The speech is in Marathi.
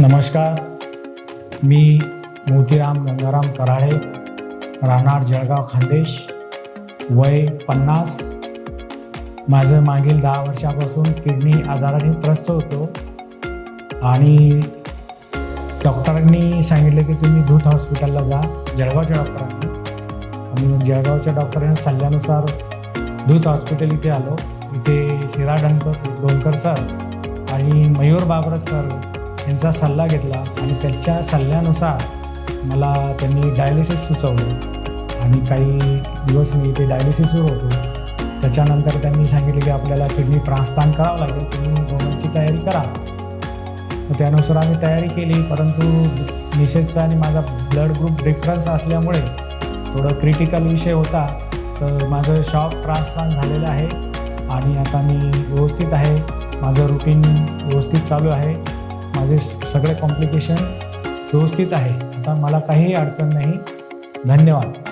नमस्कार. मी मोतीराम गंगाराम कराळे राहणार जळगाव खानदेश. वय पन्नास. माझं मागील दहा वर्षापासून किडनी आजाराने त्रस्त होतो. आणि डॉक्टरांनी सांगितलं की तुम्ही धूत हॉस्पिटलला जा जळगावच्या डॉक्टरांनी. आणि जळगावच्या डॉक्टरांच्या सल्ल्यानुसार धूत हॉस्पिटल इथे आलो. इथे शिरा डणकर डोंकर सर आणि मयूर बाबर सर यांचा सल्ला घेतला आणि त्यांच्या सल्ल्यानुसार मला त्यांनी डायलिसिस सुचवलं. आणि काही दिवस मी ते डायलिसिसवर होतो. त्याच्यानंतर त्यांनी सांगितले की आपल्याला किडनी ट्रान्सप्लांट करावं लागेल तुम्ही डोनरची तयारी करा. त्यानुसार आम्ही तयारी केली परंतु मिसेसचा आणि माझा ब्लड ग्रुप डिफरन्स असल्यामुळे थोडं क्रिटिकल विषय होता. तर माझं शॉक ट्रान्सप्लांट झालेलं आहे आणि आता मी व्यवस्थित आहे. माझं रुटीन व्यवस्थित चालू आहे. माझे स- सगळे कॉम्प्लिकेशन व्यवस्थित आहे. आता मला काहीही अडचण नाही. धन्यवाद.